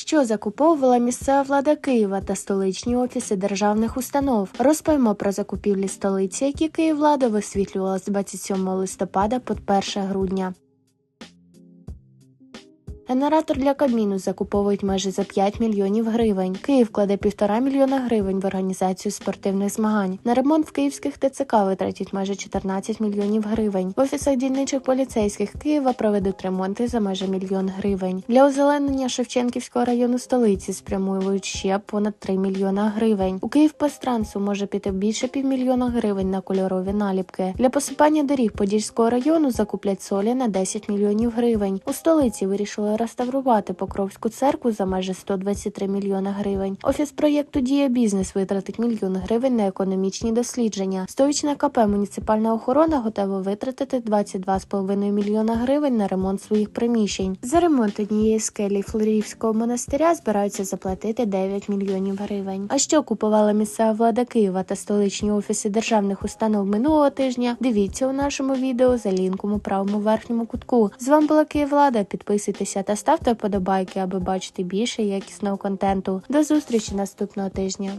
Що закуповувала місцева влада Києва та столичні офіси державних установ? Розповімо про закупівлі столиці, які Київлада висвітлювала з 27 листопада по 1 грудня. Генератор для Кабміну закуповують майже за 5 мільйонів гривень. Київ кладе півтора мільйона гривень в організацію спортивних змагань. На ремонт в київських ТЦК витратять майже 14 мільйонів гривень. В офісах дільничих поліцейських Києва проведуть ремонти за майже мільйон гривень. Для озеленення Шевченківського району столиці спрямують ще понад 3 мільйона гривень. У Київ Київпастрансу може піти більше півмільйона гривень на кольорові наліпки. Для посипання доріг Подільського району закуплять солі на 10 мільйонів гривень. У столиці вирішили реставрувати Покровську церкву за майже 123 мільйона гривень. Офіс проєкту Дія бізнес витратить мільйон гривень на економічні дослідження. Столична КП муніципальна охорона готова витратити 22,5 мільйона гривень на ремонт своїх приміщень. За ремонт однієї скелі Флорівського монастиря збираються заплатити 9 мільйонів гривень. А що купувала місцева влада Києва та столичні офіси державних установ минулого тижня? Дивіться у нашому відео за лінком у правому верхньому кутку. З вами була Київлада. Підписуйтеся та ставте вподобайки, аби бачити більше якісного контенту. До зустрічі наступного тижня.